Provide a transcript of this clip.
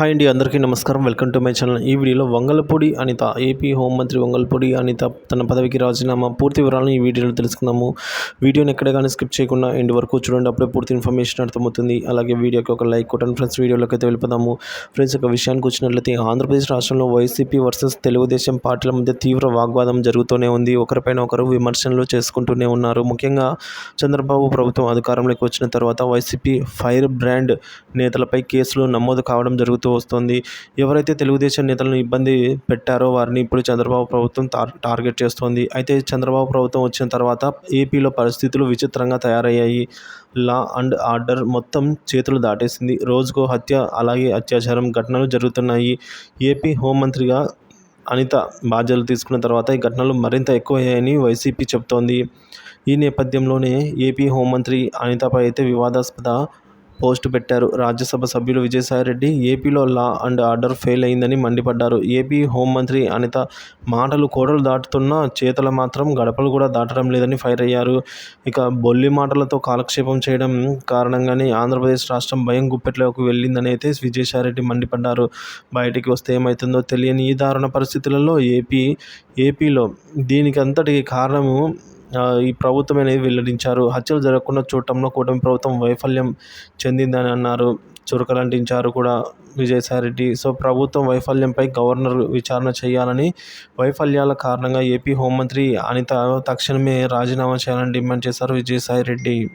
Hi అండి అందరికీ నమస్కారం. Welcome to my channel. ఈ వీడియోలో వంగలపూడి అనిత ఏపీ హోంమంత్రి వంగలపూడి అనిత తన పదవికి రాజీనామా. పూర్తి వివరాలను ఈ వీడియోలో తెలుసుకుందాము. వీడియోని ఎక్కడ కానీ స్కిప్ చేయకుండా ఎండ్ వరకు చూడండి. అప్పుడే పూర్తి ఇన్ఫర్మేషన్ అర్థమవుతుంది. అలాగే వీడియోకి ఒక లైక్ కొట్టండి ఫ్రెండ్స్. వీడియోలోకి అయితే వెళ్ళిపోదాము. ఫ్రెండ్స్ ఒక విషయానికి వచ్చినట్లయితే ఆంధ్రప్రదేశ్ రాష్ట్రంలో వైసీపీ వర్సెస్ తెలుగుదేశం పార్టీల మధ్య తీవ్ర వాగ్వాదం జరుగుతూనే ఉంది. ఒకరిపైన ఒకరు విమర్శనలు చేసుకుంటూనే ఉన్నారు. ముఖ్యంగా చంద్రబాబు ప్రభుత్వం అధికారంలోకి వచ్చిన తర్వాత వైసీపీ ఫైర్ బ్రాండ్ నేతలపై కేసులు నమోదు కావడం జరుగుతుంది జరుగుతూ వస్తుంది. ఎవరైతే తెలుగుదేశం నేతలను ఇబ్బంది పెట్టారో వారిని ఇప్పుడు చంద్రబాబు ప్రభుత్వం టార్గెట్ చేస్తోంది. అయితే చంద్రబాబు ప్రభుత్వం వచ్చిన తర్వాత ఏపీలో పరిస్థితులు విచిత్రంగా తయారయ్యాయి. లా అండ్ ఆర్డర్ మొత్తం చేతులు దాటేసింది. రోజుకో హత్య అలాగే అత్యాచారం ఘటనలు జరుగుతున్నాయి. ఏపీ హోంమంత్రిగా అనిత బాధ్యతలు తీసుకున్న తర్వాత ఈ ఘటనలు మరింత ఎక్కువయ్యాయని వైసీపీ చెబుతోంది ఈ నేపథ్యంలోనే ఏపీ హోంమంత్రి అనితపై అయితే వివాదాస్పద పోస్టు పెట్టారు. రాజ్యసభ సభ్యులు విజయసాయిరెడ్డి ఏపీలో లా అండ్ ఆర్డర్ ఫెయిల్ అయిందని మండిపడ్డారు. ఏపీ హోంమంత్రి అనిత మాటలు కోడలు దాటుతున్న చేతలు మాత్రం గడపలు కూడా దాటడం లేదని ఫైర్ అయ్యారు. ఇక బొల్లి మాటలతో కాలక్షేపం చేయడం కారణంగానే ఆంధ్రప్రదేశ్ రాష్ట్రం భయం గుప్పెట్లోకి వెళ్ళిందని అయితే విజయసాయిరెడ్డి మండిపడ్డారు. బయటికి వస్తే ఏమవుతుందో తెలియని ఈ దారుణ పరిస్థితులలో ఏపీ ఏపీలో దీనికి అంతటికి కారణము ఈ ప్రభుత్వం అనేది వెల్లడించారు. హత్యలు జరగకుండా చూడటంలో కూటమి ప్రభుత్వం వైఫల్యం చెందిందని అన్నారు. చురకలంటించారు కూడా విజయసాయి రెడ్డి సో ప్రభుత్వం వైఫల్యంపై గవర్నర్ విచారణ చేయాలని వైఫల్యాల కారణంగా ఏపీ హోంమంత్రి అనిత తక్షణమే రాజీనామా చేయాలని డిమాండ్ చేశారు విజయసాయి రెడ్డి